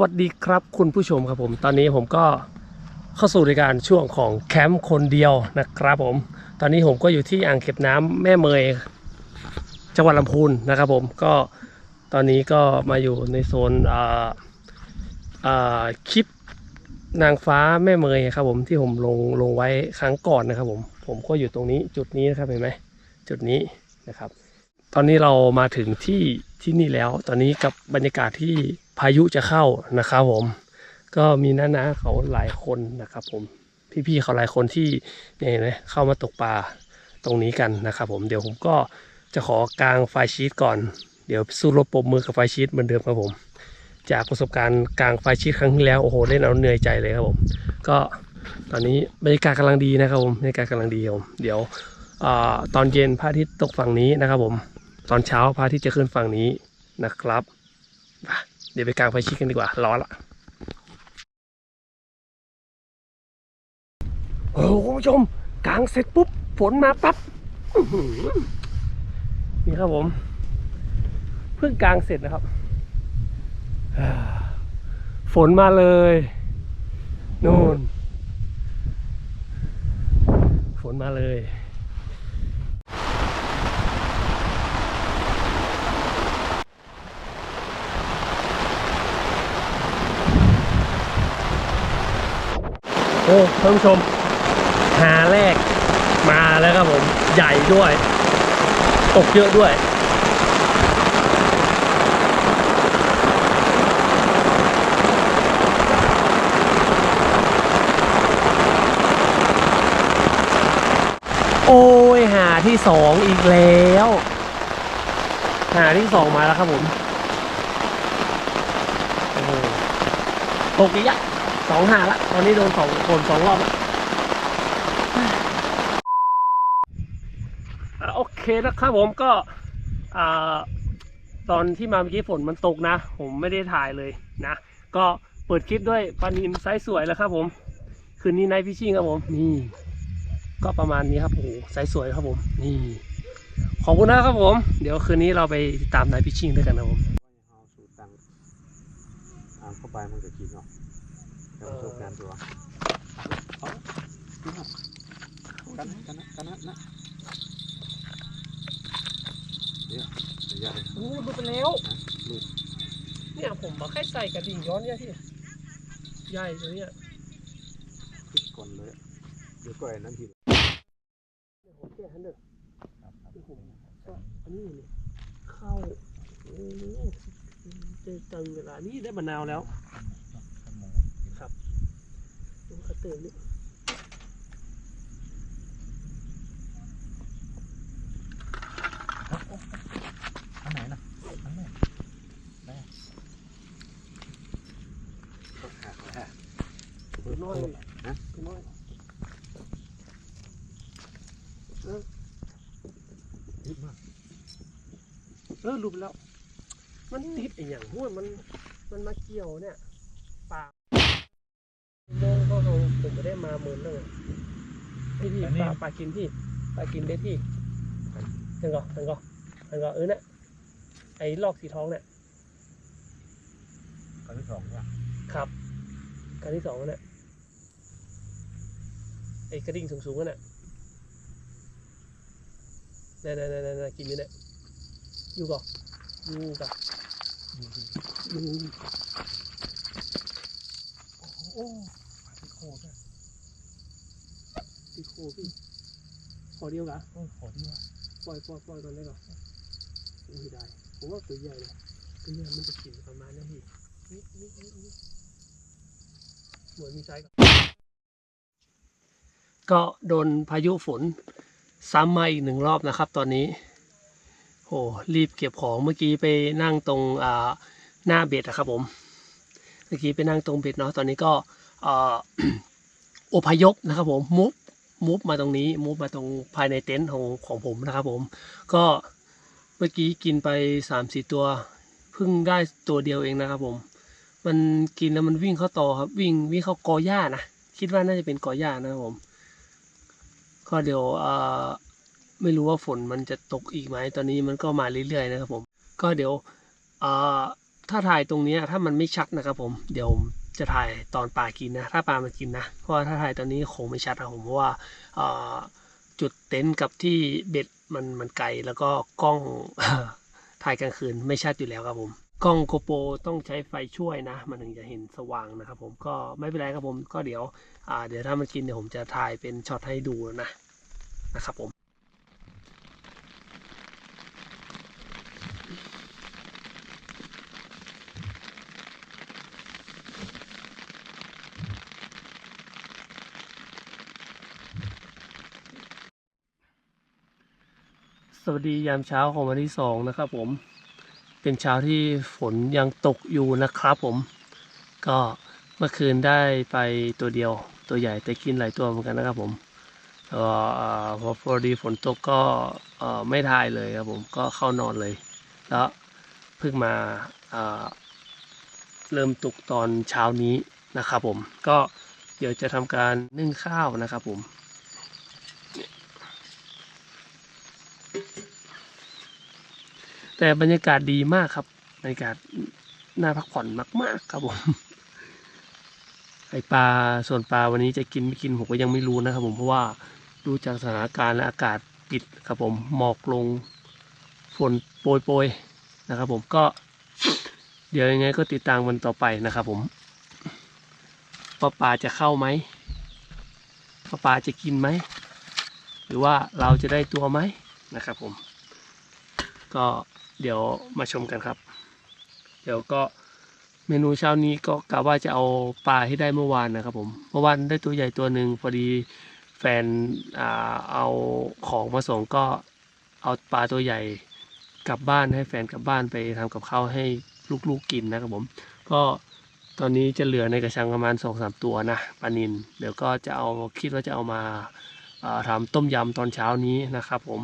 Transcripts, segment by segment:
วัสดีครับคุณผู้ชมครับผม ตอนนี้ผมก็เข้าสู่รายการช่วงของแคมป์คนเดียวนะครับผม ตอนนี้ผมก็อยู่ที่อ่างเก็บน้ำแม่เมยจังหวัดลำพูนนะครับผมก็ตอนนี้ก็มาอยู่ในโซนคลิปนางฟ้าแม่เมยครับผมที่ผมลงลงไว้ครั้งก่อนนะครับผมผมก็อยู่ตรงนี้จุดนี้นะครับเห็นไหมจุดนี้นะครับ ตอนนี้เรามาถึงที่ที่นี่แล้ว ตอนนี้กับบรรยากาศที่พายุจะเข้านะครับผม ก็มีน้าๆเขาหลายคนนะครับผม พี่ๆเขาหลายคนที่เนี่ยนไหมเข้ามาตกปลาตรงนี้กันนะครับผมเดี๋ยวผมก็จะขอกางไฟชีตก่อน เดี๋ยวสู้รบปมมือกับไฟชีตเหมือนเดิมครับผม จากประสบการณ์กางไฟชีตครั้งที่แล้วโอ้โหเล่นเอาเหนื่อยใจเลยครับผม ก็ตอนนี้บรรยากาศกำลังดีนะครับผมบรรยากาศกำลังดีครับผมเดี๋ยวอตอนเย็นพระอาทิตย์ตกฝั่งนี้นะครับผม ตอนเช้าพระอาทิตย์จะขึ้นฝั่งนี้นะครับ เดี๋ยวไปกลางไฟชิดกันดีกว่า ร้อนละโอ้โหคุณผู้ชมกลางเสร็จปุ๊บ ฝนมาปั๊บนี่ครับผม เพิ่งกลางเสร็จนะครับ ฝนมาเลยนู่น ฝนมาเลย โอ้ท่านผู้ชม หาแรกมาแล้วครับผม ใหญ่ด้วย ตกเยอะด้วย โอ้ย หาที่สองอีกแล้ว หาที่สองมาแล้วครับผม โอ้โหตกอีกอะ สองหาละตอนนี้โดนสองโดนสองรอบละโอเคนะครับผมก็ตอนที่มาเมื่อกี้ฝนมันตกนะ ผมไม่ได้ถ่ายเลยนะ ก็เปิดคลิปด้วยปลานินไซส์สวยแล้วครับผม คืนนี้ไนท์พิชชิ่งครับผมนี่ก็ประมาณนี้ครับโอ้โหไซส์สวยครับผมนี่ขอบคุณนะครับผม เดี๋ยวคืนนี้เราไปติดตามไนท์พิชชิ่งด้วยกันนะผมเฮางเข้าไปมันก็กินเนาะ แต่ประสบการณ์ตัวเอานี่ครันนะกันนะกันนะเดี๋ยวเดี๋ยวเลยโอ้ดูไปแล้วเนี่ยผมมาแค่ใส่กระดิ่งย้อนเนี่ยพี่ใหญ่เลยเนี่ยคิดก่อนเลยเดี๋ยวก็ไอ้นั้นทีผมแก้ฮันเดอร์ผมก็อันนี้นี่เข้าโอ้เจอจังเวลานี้ได้มะนาวแล้ว ครับ ดูกระเตือนนี่อันไหนนะอันไหนแม่ต้องหาหาตัวน้อยนะตัวน้อยคิดมากเออรูปแล้ว มันติดไอ้อย่างห้วยมัน มันมาเกี่ยวเนี่ยปลาโมงก็เรา ผมไม่ได้มาเมินเลยพี่พี่ปลาปลากินพี่ปลากินเด็ดพี่เห็นก่อนเห็นก่อนเห็นก่อนเออเนี่ยไอ้ลอกสีทองเนี่ยครั้งที่สองว่าครับการที่สองนั่นแหละไอ้กระดิ่งสูงๆนั่นแหละนั่นนั่นนั่นนั่นกินนี่แหละอยู่ก่อนอยู่ก่อนอยู่โอ้ติโคด้ว ยติโคพี่ขอเดียวกะเออขอดีว่าปล่อยปล่อยปล่อยก่อนได้ก่อนไม่ได้ผมว่าตัวใหญ่เลยตัวใหญ่มันจะกินประมาณนี้พี่นี่นี่นี่เหมือนมีไซส์ก่อนก็โดนพายุฝนซ้ำมาอีกหนึ่งรอบนะครับ ตอนนี้โหรีบเก็บของเมื่อกี้ไปนั่งตรงอ่าหน้าเบ็ดอะครับผม เมื่อกี้ไปนั่งตรงเบ็ดเนาะตอนนี้ก็อออพยพนะครับผมมุฟ มุฟมาตรงนี้มุฟมาตรงภายในเต็นท์ของของผมนะครับผม ก็เมื่อกี้กินไปสามสี่ตัวเพิ่งได้ตัวเดียวเองนะครับผม มันกินแล้วมันวิ่งเข้าต่อครับ วิ่งวิ่งเข้ากอหญ้านะคิดว่าน่าจะเป็นกอหญ้านะครับผม ก็เดี๋ยวอ่อไม่รู้ว่าฝนมันจะตกอีกไหมตอนนี้มันก็มาเรื่อยๆนะครับผม ก็เดี๋ยวอ่อถ้าถ่ายตรงนี้ถ้ามันไม่ชัดนะครับผม เดี๋ยว จะถ่ายตอนปลากินนะ ถ้าปลามันกินนะ เพราะว่าถ้าถ่ายตอนนี้คงไม่ชัดครับผมเพราะว่าจุดเต็นท์กับที่เบ็ดมันมันไกลแล้วก็กล้องถ่ายกลางคืนไม่ชัดอยู่แล้วครับผมกล้องโกโปรต้องใช้ไฟช่วยนะ มันถึงจะเห็นสว่างนะครับผมก็ไม่เป็นไรครับผมก็เดี๋ยวเดี๋ยวถ้ามันกินเดี๋ยวผมจะถ่ายเป็นช็อตให้ดูนะนะครับผม วัสดียามเช้าของวันที่สองนะครับผม เป็นเช้าที่ฝนยังตกอยู่นะครับผม ก็เมื่อคืนได้ไปตัวเดียวตัวใหญ่แต่กินหลายตัวเหมือนกันนะครับผมเอ่อเอ่อพอพอดีฝนตกก็ไม่ทายเลยครับผมก็เข้านอนเลย แล้วเพิ่งมาเริ่มตกตอนเช้านี้นะครับผม ก็เดี๋ยวจะทำการนึ่งข้าวนะครับผม แต่บรรยากาศดีมากครับบรรยากาศน่าพักผ่อนมาก ๆ ครับผมไอปลาส่วนปลาวันนี้จะกินไม่กินผมก็ยังไม่รู้นะครับ ผมเพราะว่าดูจากสถานการณ์และอากาศปิดครับผมหมอกลงฝนโปรยโปรยๆนะครับผมก็ เดี๋ยวยังไงก็ติดตามกันต่อไปนะครับผมว่าปลาจะเข้าไหมว่าปลาจะกินไหม หรือว่าเราจะได้ตัวไหมนะครับผม ก็ เดี๋ยวมาชมกันครับ เดี๋ยวก็เมนูเช้านี้ก็กะว่าจะเอาปลาให้ได้เมื่อวานนะครับผมเมื่อวานได้ตัวใหญ่ตัวหนึ่งพอดีแฟนอ่าเอาของมาส่งก็เอาปลาตัวใหญ่กลับบ้านให้แฟนกลับบ้านไปทำกับข้าวให้ลูกๆกินนะครับผม ก็ตอนนี้จะเหลือในกระชังประมาณสองสามตัวนะปลานินเดี๋ยวก็จะเอาคิดว่าจะเอามาอ่าทำต้มยำตอนเช้านี้นะครับผม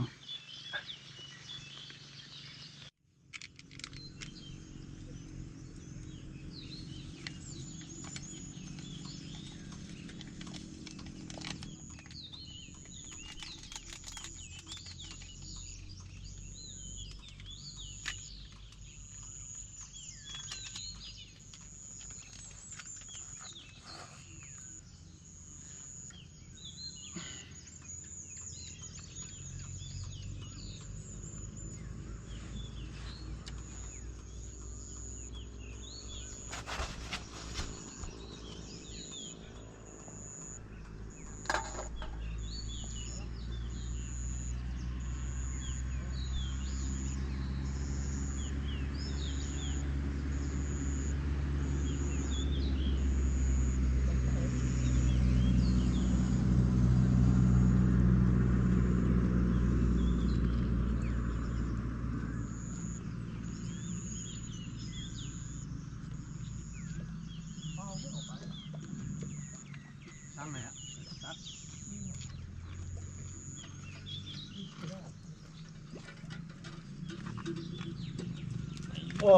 โอ้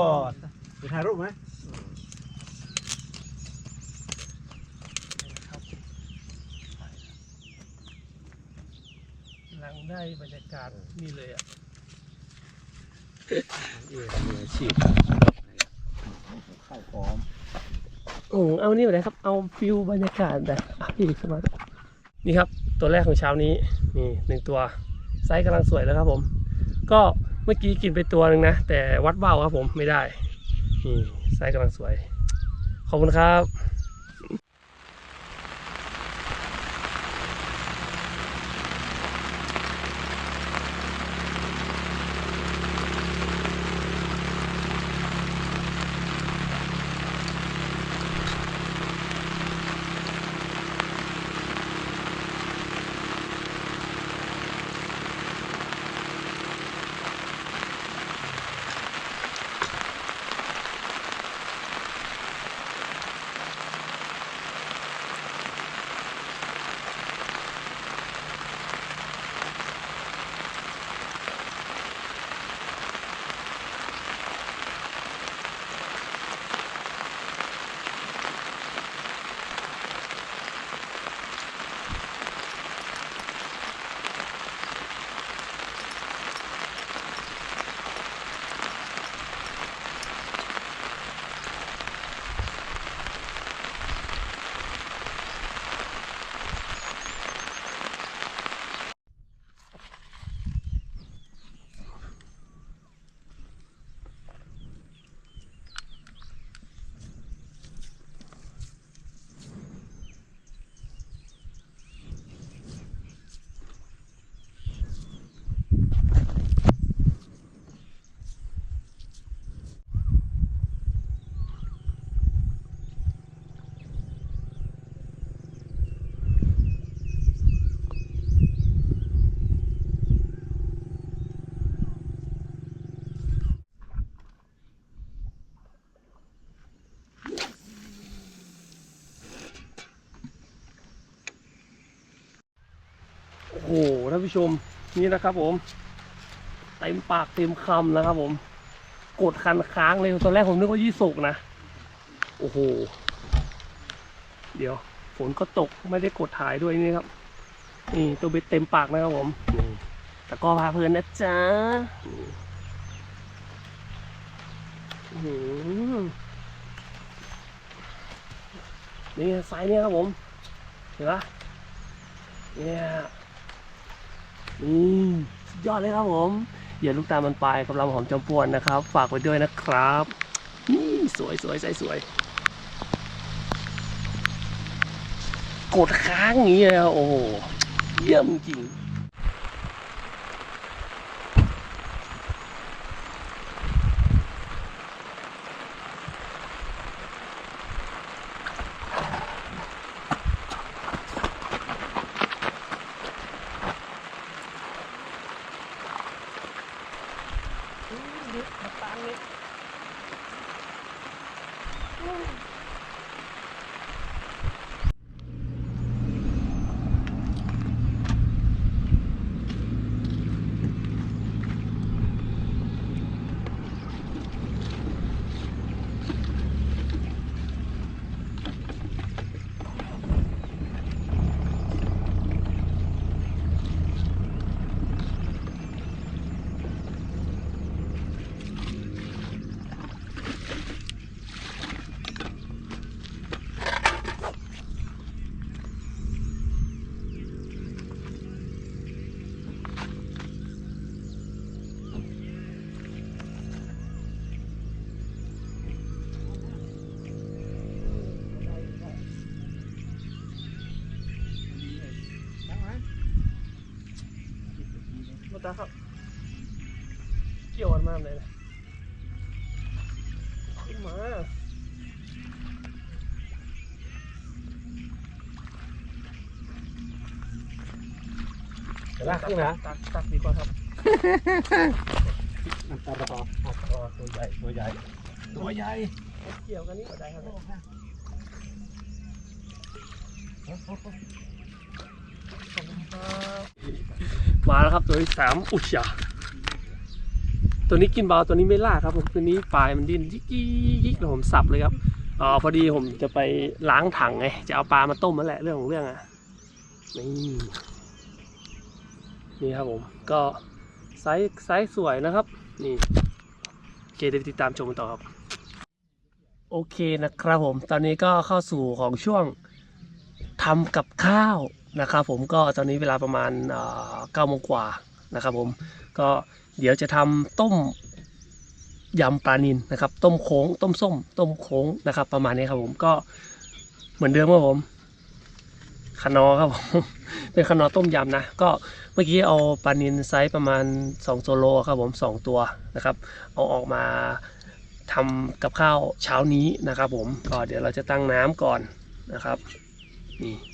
จะถ่ายรูปไหมหลังได้บรรยากาศนี่เลยอะเอ๋มืออาชีพข้าวหอมโอ้เอานี่ไปเลยครับ เอาฟิลบรรยากาศแบบอะพี่สมาร์ทนี่ครับ ตัวแรกของเช้านี้ นี่หนึ่งตัว ไซส์กำลังสวยแล้วครับผม ก็ เมื่อกี้กินไปตัวหนึ่งนะ แต่วัดเบ้าครับผมไม่ได้นี่ไซส์กำลังสวย ขอบคุณครับ ท่านผู้ชมนี่นะครับผมเต็มปากเต็มคำนะครับผมกดคันค้างเลยตอนแรกผมนึกว่ายี่สุกนะโอ้โห เดี๋ยวฝนก็ตกไม่ได้กดถ่ายด้วยนี่ครับ นี่ตัวเบ็ดเต็มปากนะครับผมนี่ตะกอพาเพลินนะจ๊ะนี่อื้อหือนี่ไซส์เนี่ยครับผม เห็นปะเนี่ย นี่ยอดเลยครับผมอย่าลูกตามมันไปกำลังหอมจอมปวนนะครับ ฝากไว้ด้วยนะครับนี่สวยสวยใสสวยกดค้างอย่างนี้เลยอะโอ้เยี่ยมจริง มา ตาครับ เกี่ยวกันมากเลยนะขึ้นมาลากขึ้นนะตักตักดีกว่าครับอันตรายอันตรายตัวใหญ่ตัวใหญ่ตัวใหญ่เกี่ยวกันนี่ก็ได้ครับ มาแล้วครับตัวที่สามอุชยาตัวนี้กินเบาตัวนี้ไม่ล่าครับผมตัวนี้ปลายมันดิ้นยิกยิกยิกแล้วผมสับเลยครับอ๋อพอดีผมจะไปล้างถังไงจะเอาปลามาต้มนั่นแหละเรื่องของเรื่องอะนี่นี่ครับผมก็ไซส์ไซส์สวยนะครับ นี่โอเคเดี๋ยวติดตามชมกันต่อครับ โอเคนะครับผม ตอนนี้ก็เข้าสู่ของช่วงทำกับข้าว นะครับผมก็ตอนนี้เวลาประมาณเก้าโมงกว่านะครับผมก็เดี๋ยวจะทำต้มยำปลานินนะครับ ต้มโค้ง ต้มส้ม ต้มโค้งนะครับ ประมาณนี้ครับผมก็เหมือนเดิมครับผมขนอครับผมเป็นขนอต้มยำนะ ก็เมื่อกี้เอาปลานินไซส์ประมาณ2โซโลครับผมสองตัวนะครับ เอาออกมาทำกับข้าวเช้านี้นะครับ ผมก็เดี๋ยวเราจะตั้งน้ำก่อนนะครับนี่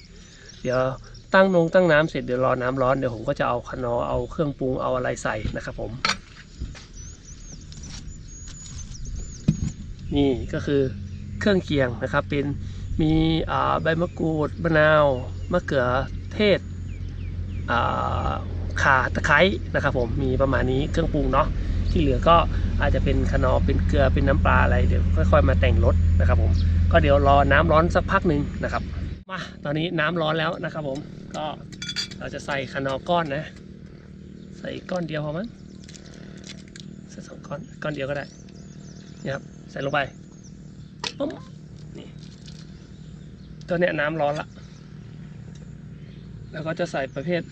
เดี๋ยวตั้งนงตั้งน้ำเสร็จเดี๋ยวรอน้ำร้อนเดี๋ยวผมก็จะเอาคะนอเอาเครื่องปรุงเอาอะไรใส่นะครับผม นี่ก็คือเครื่องเคียงนะครับ เป็นมีอ่าใบมะกรูดมะนาวมะเขือเทศอ่าข่าตะไคร้นะครับผมมีประมาณนี้เครื่องปรุงเนาะที่เหลือก็อาจจะเป็นขนอเป็นเกลือเป็นน้ำปลาอะไรเดี๋ยวค่อย ๆ มาแต่งรสนะครับผมก็เดี๋ยวรอน้ำร้อนสักพักหนึ่งนะครับ มาตอนนี้น้ำร้อนแล้วนะครับผมก็เราจะใส่ขนอก้อนนะ ใส่ก้อนเดียวพอมั้งใส่สองก้อนก้อนเดียวก็ได้นี่ครับใส่ลงไปปุ๊บนี่ตัวเนี้ยน้ำร้อนละแล้วก็จะใส่ประเภท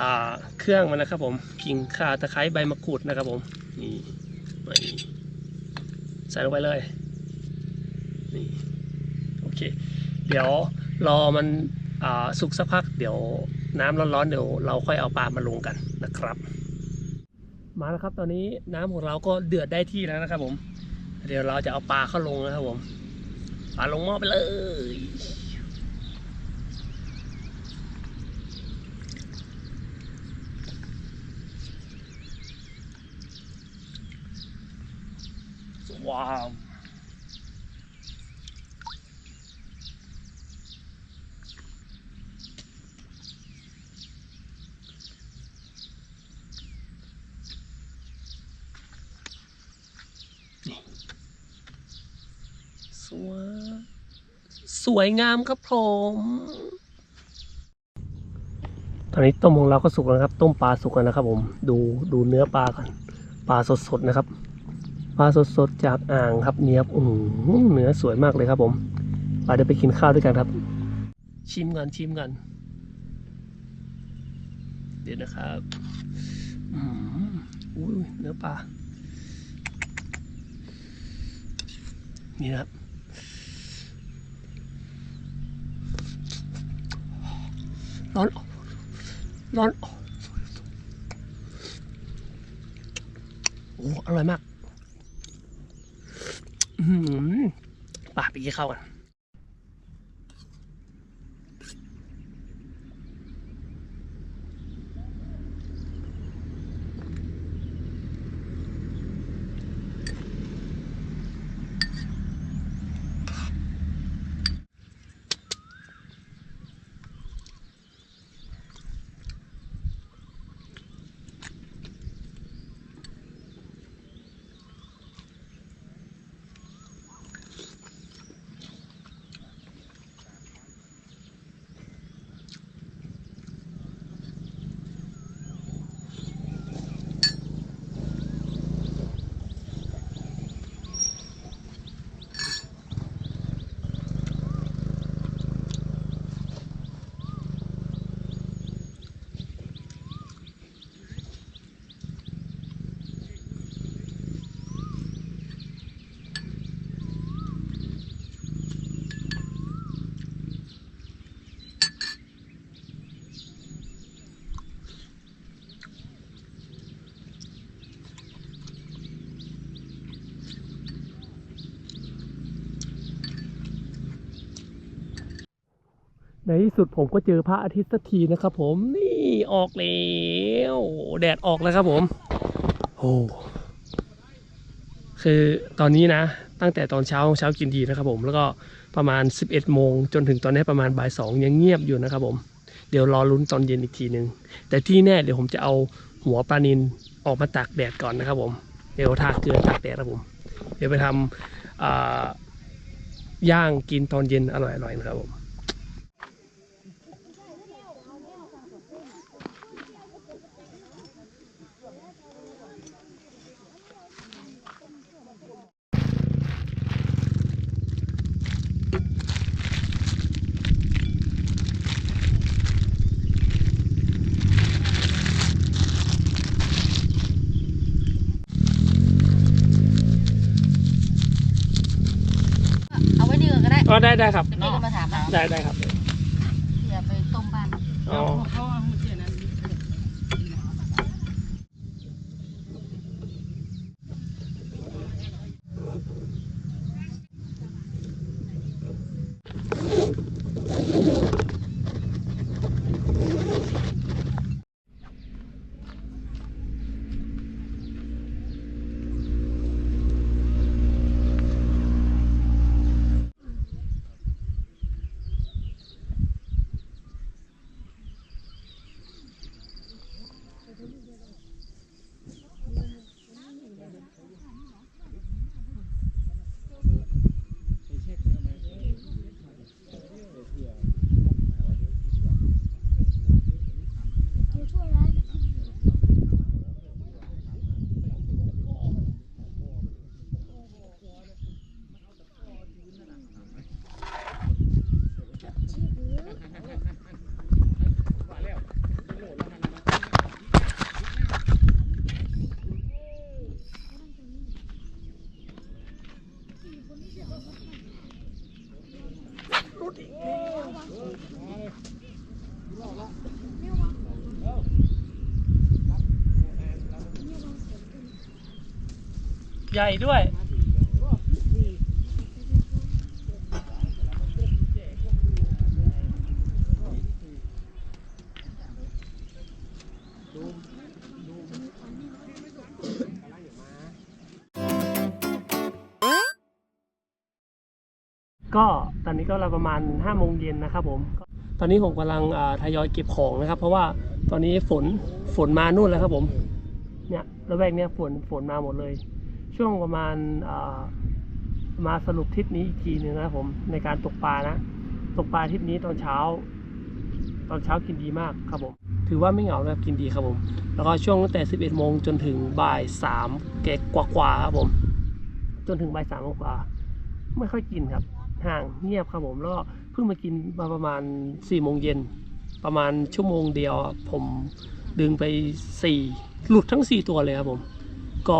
อ่าเครื่องมันนะครับผมขิงข่าตะไคร้ใบมะกรูดนะครับผมนี่ใส่ลงไปเลยนี่โอเค เดี๋ยวรอมันสุกสักพักเดี๋ยวน้ำร้อนๆเดี๋ยวเราค่อยเอาปลามาลงกันนะครับ มาแล้วครับตอนนี้น้ำของเราก็เดือดได้ที่แล้วนะครับผม เดี๋ยวเราจะเอาปลาเข้าลงนะครับผมปลาลงหม้อไปเลยว้าว สวย ส วยงามครับผม ตอนนี้ต้มของเราก็สุกแล้วครับ ต้มปลาสุกแล้วนะครับ ผม ดูดูเนื้อปลาก่อนปลาสดๆนะครับ ปลาสดๆจากอ่างครับเนี้ยบอือหือเนื้อสวยมากเลยครับ ผมไปเดี๋ยวไปกินข้าวด้วยกันครับ ชิมกันชิมกันเดี๋ยวนะครับอืมอุ้ยเนื้อปลานี่นะครับ ร้อนร้อนโอ้อร่อยมาก อืมป่าไปกินข้าวกัน ในที่สุดผมก็เจอพระอาทิตย์สักทีนะครับผมนี่ออกแล้วแดดออกแล้วครับผมโอ้คือตอนนี้นะ ตั้งแต่ตอนเช้าเช้ากินดีนะครับผมแล้วก็ประมาณ 11 โมง จนถึงตอนนี้ประมาณบ่ายสองยังเงียบอยู่นะครับผมเดี๋ยวรอลุ้นตอนเย็นอีกทีหนึ่งแต่ที่แน่เดี๋ยวผมจะเอาหัวปลานินออกมาตากแดดก่อนนะครับผมเดี๋ยวทาเกลือตากแดดครับผม เดี๋ยวไปทำย่างกินตอนเย็นอร่อยๆนะครับผม เอาไว้นี่ก่อนก็ ได้อ๋อได้ได้ครับเดี๋ยวพี่ก็มาถามนะ ได้ได้ครับ ใหญ่ด้วย ตอนนี้ก็เราประมาณ5้าโมงเย็นนะครับผมตอนนี้ผมกำลังทยอยเก็บของนะครับ เพราะว่าตอนนี้ฝนฝนมานู่นแล้วครับผมเนี่ยระแวกเนี้ยฝนฝนมาหมดเลย ช่วงประมาณมาสรุปทริปนี้อีกทีหนึ่งนะครับผมในการตกปลานะ ตกปลาทริปนี้ตอนเช้า ตอนเช้ากินดีมากครับผมถือว่าไม่เหงานะครับกินดีครับผม แล้วก็ช่วงตั้งแต่ 11 โมงจนถึงบ่าย3แกกว่าๆครับผม จนถึงบ่ายสามกว่าไม่ค่อยกินครับ ห่างเงียบครับผมแล้วก็เพิ่งมากินมาประมาณ4โมงเย็นประมาณชั่วโมงเดียวผมดึงไป 4 หลุดทั้ง 4 ตัวเลยครับผม ก็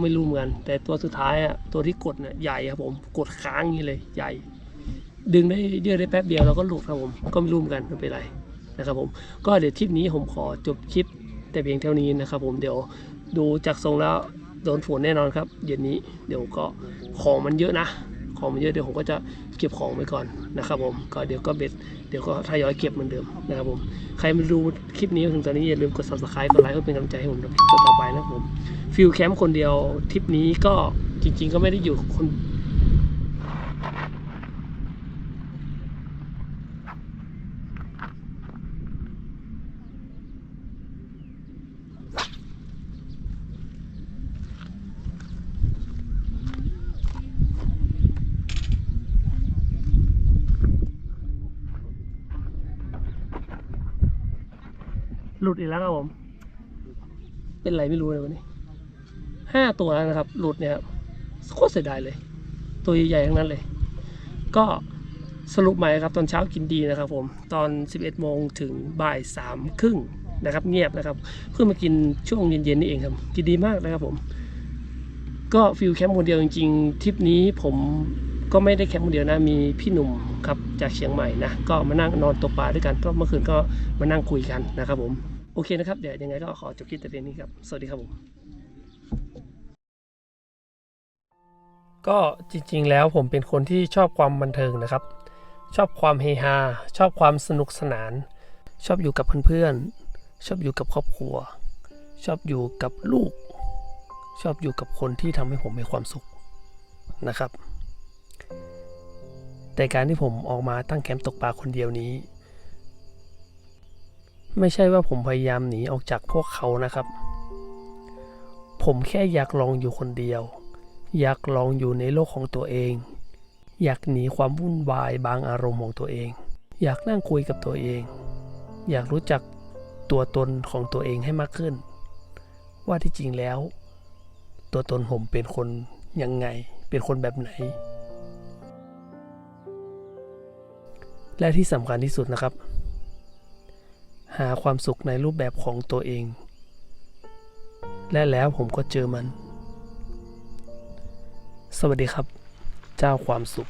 ไม่รู้เหมือนกันแต่ตัวสุดท้ายอะตัวที่กดเนี่ยใหญ่ครับผมกดค้างอย่างนี้เลยใหญ่ ดึงได้เดียวได้แป๊บเดียวแล้วก็หลุดครับผมก็ไม่รู้เหมือนกันไม่เป็นไรนะครับผมก็เดี๋ยวทริปนี้ผมขอจบคลิปแต่เพียงเท่านี้นะครับผมเดี๋ยวดูจากทรงแล้วโดนฝนแน่นอนครับ เย็นนี้เดี๋ยวก็ของมันเยอะนะ ของมันเยอะเดี๋ยวผมก็จะเก็บของไปก่อนนะครับผมก็เดี๋ยวก็เบ็ดเดี๋ยวก็ทยอยเก็บเหมือนเดิมนะครับผมใครมาดูคลิปนี้ถึงตอนนี้อย่าลืมกด subscribe กดไลค์เพื่อเป็นกำลังใจให้ผมในคลิปต่อไปนะครับผมฟิลแคมป์คนเดียวทริปนี้ก็จริง ๆ ก็ไม่ได้อยู่คน ห ลุดอีกแล้วครับผม เป็นไรไม่รู้เลยวันนี้ห้าตัวนะครับ หลุดเนี่ยโคตรเสียดายเลย ตัวใหญ่ๆทั้งนั้นเลย ก็สรุปใหม่ครับ ตอนเช้ากินดีนะครับผม ตอน 11โมงถึงบ่ายสามครึ่งนะครับ เงียบนะครับเพิ่งมากินช่วงเย็นๆนี่เองครับ กินดีมากนะครับผม ก็ฟิลแคมป์คนเดียวจริงๆทริปนี้ผมก็ไม่ได้แคมป์คนเดียวนะมีพี่หนุ่มครับจากเชียงใหม่นะก็มานั่งนอนตกปลาด้วยกัน ก็เมื่อคืนก็มานั่งคุยกันนะครับผม โอเคนะครับ เดี๋ยวยังไงก็ขอจบคลิปแต่เพียงนี้ครับ สวัสดีครับผม ก็จริงๆแล้วผมเป็นคนที่ชอบความบันเทิงนะครับ ชอบความเฮฮา ชอบความสนุกสนาน ชอบอยู่กับเพื่อนๆ ชอบอยู่กับครอบครัว ชอบอยู่กับลูก ชอบอยู่กับคนที่ทำให้ผมมีความสุขนะครับ แต่การที่ผมออกมาตั้งแคมป์ตกปลาคนเดียวนี้ ไม่ใช่ว่าผมพยายามหนีออกจากพวกเขานะครับ ผมแค่อยากลองอยู่คนเดียว อยากลองอยู่ในโลกของตัวเอง อยากหนีความวุ่นวายบางอารมณ์ของตัวเอง อยากนั่งคุยกับตัวเอง อยากรู้จักตัวตนของตัวเองให้มากขึ้น ว่าที่จริงแล้ว ตัวตนผมเป็นคนยังไง เป็นคนแบบไหน และที่สำคัญที่สุดนะครับ หาความสุขในรูปแบบของตัวเอง และแล้วผมก็เจอมัน สวัสดีครับ เจ้าความสุข